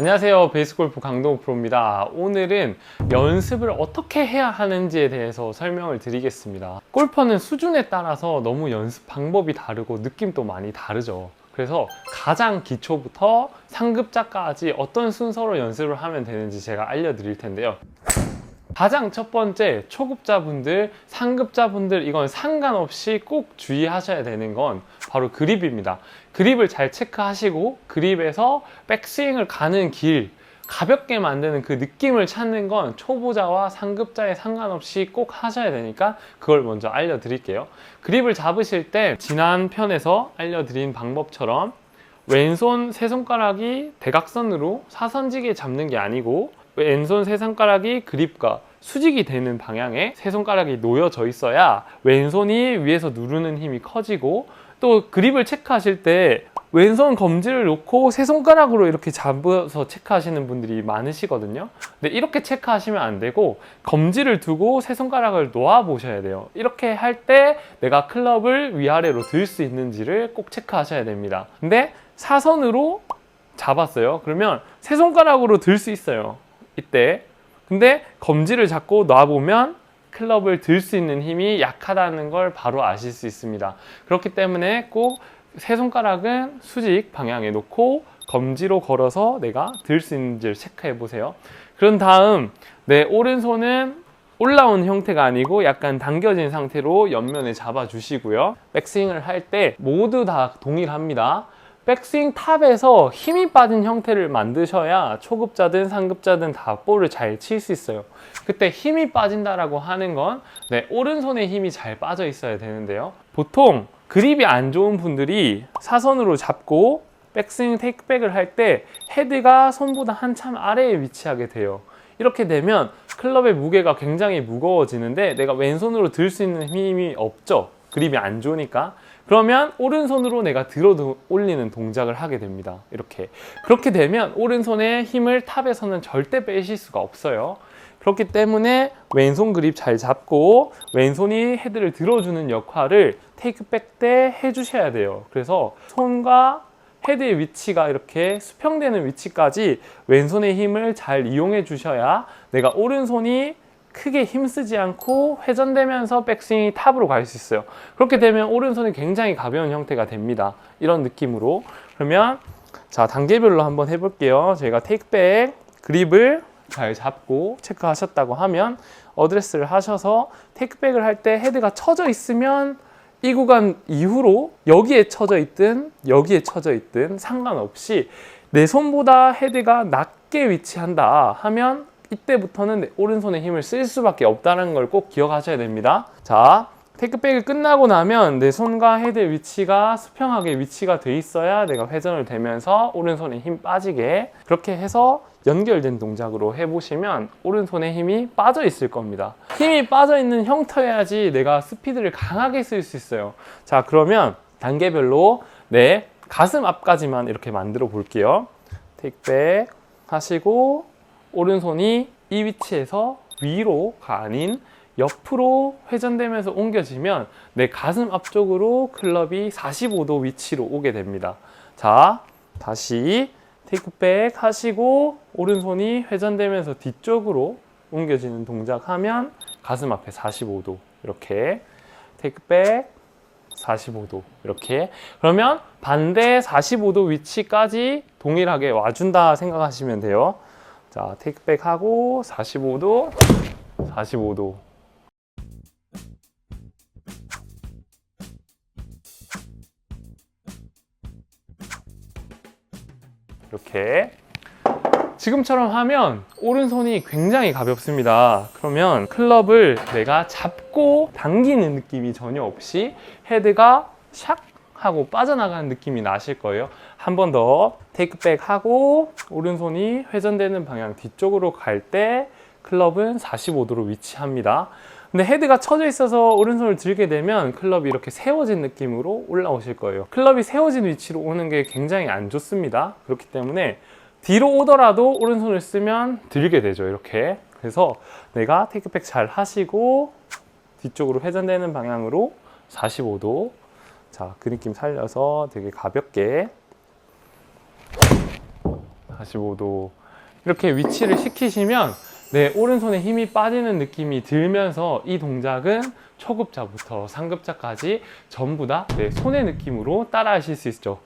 안녕하세요. 베이스골프 강동욱 프로입니다. 오늘은 연습을 어떻게 해야 하는지에 대해서 설명을 드리겠습니다. 골퍼는 수준에 따라서 너무 연습 방법이 다르고 느낌도 많이 다르죠. 그래서 가장 기초부터 상급자까지 어떤 순서로 연습을 하면 되는지 제가 알려드릴 텐데요. 가장 첫 번째 초급자분들, 상급자분들 이건 상관없이 꼭 주의하셔야 되는 건 바로 그립입니다. 그립을 잘 체크하시고 그립에서 백스윙을 가는 길 가볍게 만드는 그 느낌을 찾는 건 초보자와 상급자에 상관없이 꼭 하셔야 되니까 그걸 먼저 알려드릴게요. 그립을 잡으실 때 지난 편에서 알려드린 방법처럼 왼손 세 손가락이 대각선으로 사선지게 잡는 게 아니고 왼손 세 손가락이 그립과 수직이 되는 방향에 세 손가락이 놓여져 있어야 왼손이 위에서 누르는 힘이 커지고 또 그립을 체크하실 때 왼손 검지를 놓고 세 손가락으로 이렇게 잡아서 체크하시는 분들이 많으시거든요. 근데 이렇게 체크하시면 안 되고 검지를 두고 세 손가락을 놓아 보셔야 돼요. 이렇게 할 때 내가 클럽을 위아래로 들 수 있는지를 꼭 체크하셔야 됩니다. 근데 사선으로 잡았어요. 그러면 세 손가락으로 들 수 있어요. 이때. 근데 검지를 잡고 놔보면 클럽을 들 수 있는 힘이 약하다는 걸 바로 아실 수 있습니다. 그렇기 때문에 꼭 세 손가락은 수직 방향에 놓고 검지로 걸어서 내가 들 수 있는지를 체크해 보세요. 그런 다음 내 오른손은 올라온 형태가 아니고 약간 당겨진 상태로 옆면에 잡아 주시고요. 백스윙을 할 때 모두 다 동일합니다. 백스윙 탑에서 힘이 빠진 형태를 만드셔야 초급자든 상급자든 다 볼을 잘 칠 수 있어요. 그때 힘이 빠진다라고 하는 건 네, 오른손에 힘이 잘 빠져 있어야 되는데요. 보통 그립이 안 좋은 분들이 사선으로 잡고 백스윙 테이크백을 할 때 헤드가 손보다 한참 아래에 위치하게 돼요. 이렇게 되면 클럽의 무게가 굉장히 무거워지는데 내가 왼손으로 들 수 있는 힘이 없죠. 그립이 안 좋으니까. 그러면 오른손으로 내가 들어 올리는 동작을 하게 됩니다. 이렇게. 그렇게 되면 오른손의 힘을 탑에서는 절대 빼실 수가 없어요. 그렇기 때문에 왼손 그립 잘 잡고 왼손이 헤드를 들어주는 역할을 테이크백 때 해주셔야 돼요. 그래서 손과 헤드의 위치가 이렇게 수평되는 위치까지 왼손의 힘을 잘 이용해 주셔야 내가 오른손이 크게 힘쓰지 않고 회전되면서 백스윙이 탑으로 갈 수 있어요. 그렇게 되면 오른손이 굉장히 가벼운 형태가 됩니다. 이런 느낌으로. 그러면 자 단계별로 한번 해볼게요. 저희가 테이크백 그립을 잘 잡고 체크하셨다고 하면 어드레스를 하셔서 테이크백을 할 때 헤드가 쳐져 있으면 이 구간 이후로 여기에 쳐져 있든 여기에 쳐져 있든 상관없이 내 손보다 헤드가 낮게 위치한다 하면 이때부터는 내 오른손에 힘을 쓸 수밖에 없다는 걸 꼭 기억하셔야 됩니다. 자, 테이크백이 끝나고 나면 내 손과 헤드의 위치가 수평하게 위치가 돼 있어야 내가 회전을 되면서 오른손에 힘 빠지게 그렇게 해서 연결된 동작으로 해보시면 오른손에 힘이 빠져 있을 겁니다. 힘이 빠져 있는 형태여야지 내가 스피드를 강하게 쓸 수 있어요. 자, 그러면 단계별로 내 가슴 앞까지만 이렇게 만들어 볼게요. 테이크백 하시고 오른손이 이 위치에서 위로가 아닌 옆으로 회전되면서 옮겨지면 내 가슴 앞쪽으로 클럽이 45도 위치로 오게 됩니다. 자, 다시 테이크백 하시고 오른손이 회전되면서 뒤쪽으로 옮겨지는 동작 하면 가슴 앞에 45도 이렇게 테이크백 45도 이렇게 그러면 반대 45도 위치까지 동일하게 와준다 생각하시면 돼요. 자, 테이크백 하고 45도 45도 이렇게 지금처럼 하면 오른손이 굉장히 가볍습니다. 그러면 클럽을 내가 잡고 당기는 느낌이 전혀 없이 헤드가 샥 하고 빠져나가는 느낌이 나실 거예요. 한 번 더 테이크백 하고 오른손이 회전되는 방향 뒤쪽으로 갈 때 클럽은 45도로 위치합니다. 근데 헤드가 쳐져 있어서 오른손을 들게 되면 클럽이 이렇게 세워진 느낌으로 올라오실 거예요. 클럽이 세워진 위치로 오는 게 굉장히 안 좋습니다. 그렇기 때문에 뒤로 오더라도 오른손을 쓰면 들게 되죠. 이렇게. 그래서 내가 테이크백 잘 하시고 뒤쪽으로 회전되는 방향으로 45도. 자, 그 느낌 살려서 되게 가볍게 45도 이렇게 위치를 시키시면 내 오른손에 힘이 빠지는 느낌이 들면서 이 동작은 초급자부터 상급자까지 전부 다내 손의 느낌으로 따라 하실 수 있죠.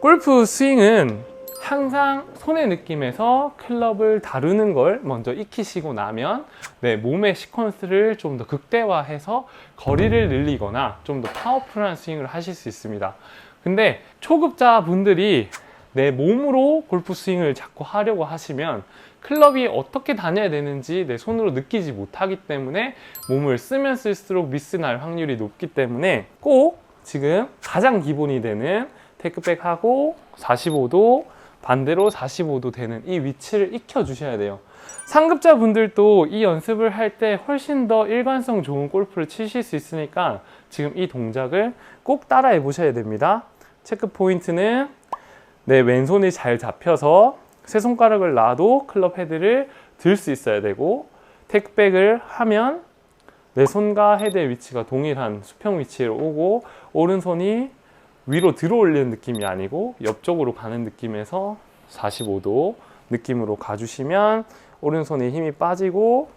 골프 스윙은 항상 손의 느낌에서 클럽을 다루는 걸 먼저 익히시고 나면 내 몸의 시퀀스를 좀 더 극대화해서 거리를 늘리거나 좀 더 파워풀한 스윙을 하실 수 있습니다. 근데 초급자 분들이 내 몸으로 골프 스윙을 자꾸 하려고 하시면 클럽이 어떻게 다녀야 되는지 내 손으로 느끼지 못하기 때문에 몸을 쓰면 쓸수록 미스 날 확률이 높기 때문에 꼭 지금 가장 기본이 되는 테이크백하고 45도 반대로 45도 되는 이 위치를 익혀 주셔야 돼요. 상급자 분들도 이 연습을 할 때 훨씬 더 일관성 좋은 골프를 치실 수 있으니까 지금 이 동작을 꼭 따라해 보셔야 됩니다. 체크 포인트는 내 왼손이 잘 잡혀서 세 손가락을 놔도 클럽 헤드를 들 수 있어야 되고 테이크백을 하면 내 손과 헤드의 위치가 동일한 수평 위치로 오고 오른손이 위로 들어 올리는 느낌이 아니고 옆쪽으로 가는 느낌에서 45도 느낌으로 가주시면 오른손에 힘이 빠지고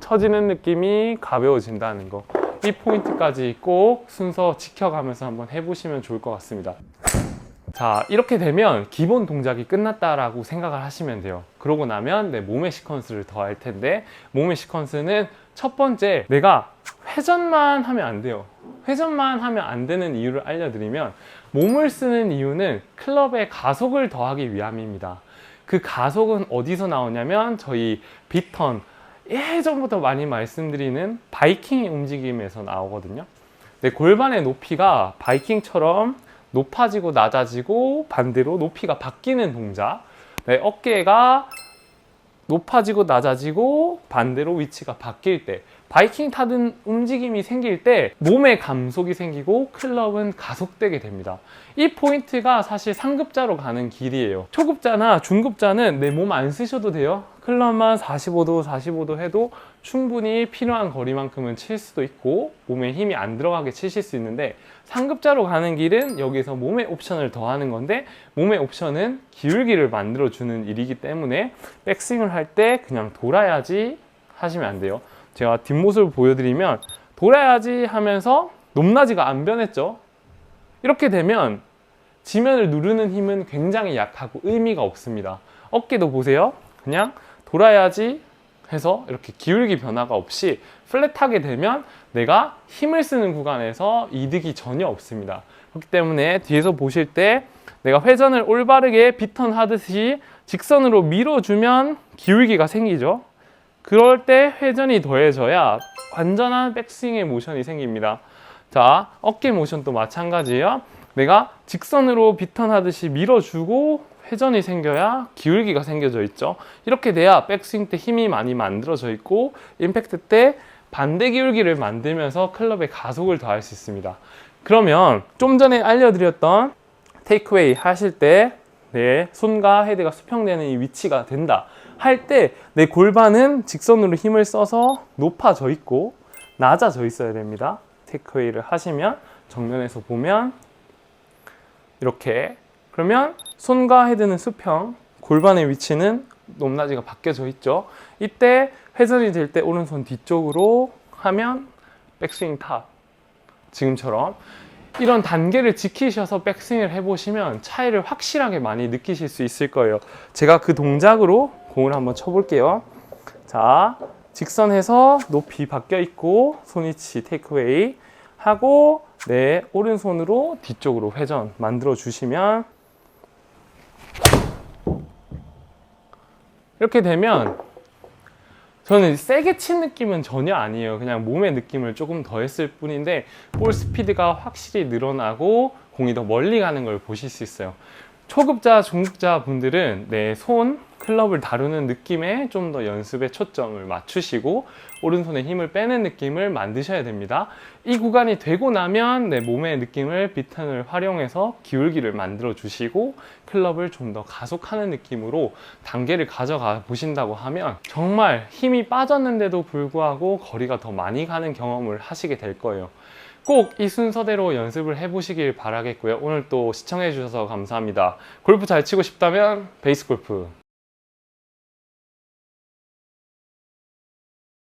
처지는 느낌이 가벼워진다는 거. 이 포인트까지 꼭 순서 지켜가면서 한번 해보시면 좋을 것 같습니다. 자, 이렇게 되면 기본 동작이 끝났다라고 생각을 하시면 돼요. 그러고 나면 내 몸의 시퀀스를 더 할 텐데, 몸의 시퀀스는 첫 번째, 내가 회전만 하면 안 돼요. 회전만 하면 안 되는 이유를 알려드리면, 몸을 쓰는 이유는 클럽의 가속을 더하기 위함입니다. 그 가속은 어디서 나오냐면, 저희 비턴, 예전부터 많이 말씀드리는 바이킹 움직임에서 나오거든요. 내 골반의 높이가 바이킹처럼 높아지고 낮아지고 반대로 높이가 바뀌는 동작. 내 어깨가 높아지고 낮아지고 반대로 위치가 바뀔 때 바이킹 타든 움직임이 생길 때 몸에 감속이 생기고 클럽은 가속되게 됩니다. 이 포인트가 사실 상급자로 가는 길이에요. 초급자나 중급자는 내 몸 안 쓰셔도 돼요. 클럽만 45도, 45도 해도 충분히 필요한 거리만큼은 칠 수도 있고 몸에 힘이 안 들어가게 치실 수 있는데 상급자로 가는 길은 여기서 몸의 옵션을 더하는 건데 몸의 옵션은 기울기를 만들어 주는 일이기 때문에 백스윙을 할 때 그냥 돌아야지 하시면 안 돼요. 제가 뒷모습을 보여드리면 돌아야지 하면서 높낮이가 안 변했죠. 이렇게 되면 지면을 누르는 힘은 굉장히 약하고 의미가 없습니다. 어깨도 보세요. 그냥 돌아야지 해서 이렇게 기울기 변화가 없이 플랫하게 되면 내가 힘을 쓰는 구간에서 이득이 전혀 없습니다. 그렇기 때문에 뒤에서 보실 때 내가 회전을 올바르게 비턴 하듯이 직선으로 밀어주면 기울기가 생기죠. 그럴 때 회전이 더해져야 완전한 백스윙의 모션이 생깁니다. 자, 어깨 모션도 마찬가지예요. 내가 직선으로 비턴 하듯이 밀어주고 회전이 생겨야 기울기가 생겨져 있죠. 이렇게 돼야 백스윙 때 힘이 많이 만들어져 있고 임팩트 때 반대 기울기를 만들면서 클럽의 가속을 더할 수 있습니다. 그러면 좀 전에 알려드렸던 테이크웨이 하실 때 내 손과 헤드가 수평되는 이 위치가 된다 할 때 내 골반은 직선으로 힘을 써서 높아져 있고 낮아져 있어야 됩니다. 테이크웨이를 하시면 정면에서 보면 이렇게 그러면 손과 헤드는 수평, 골반의 위치는 높낮이가 바뀌어져 있죠. 이때 회전이 될 때 오른손 뒤쪽으로 하면 백스윙 탑. 지금처럼 이런 단계를 지키셔서 백스윙을 해보시면 차이를 확실하게 많이 느끼실 수 있을 거예요. 제가 그 동작으로 공을 한번 쳐볼게요. 자, 직선해서 높이 바뀌어 있고 손위치 테이크웨이 하고 내 오른손으로 뒤쪽으로 회전 만들어 주시면 이렇게 되면 저는 세게 친 느낌은 전혀 아니에요. 그냥 몸의 느낌을 조금 더 했을 뿐인데 볼 스피드가 확실히 늘어나고 공이 더 멀리 가는 걸 보실 수 있어요. 초급자, 중급자 분들은 내 손, 클럽을 다루는 느낌에 좀 더 연습에 초점을 맞추시고 오른손에 힘을 빼는 느낌을 만드셔야 됩니다. 이 구간이 되고 나면 내 몸의 느낌을 비턴을 활용해서 기울기를 만들어 주시고 클럽을 좀 더 가속하는 느낌으로 단계를 가져가 보신다고 하면 정말 힘이 빠졌는데도 불구하고 거리가 더 많이 가는 경험을 하시게 될 거예요. 꼭 이 순서대로 연습을 해보시길 바라겠고요. 오늘 또 시청해 주셔서 감사합니다. 골프 잘 치고 싶다면 베이스 골프.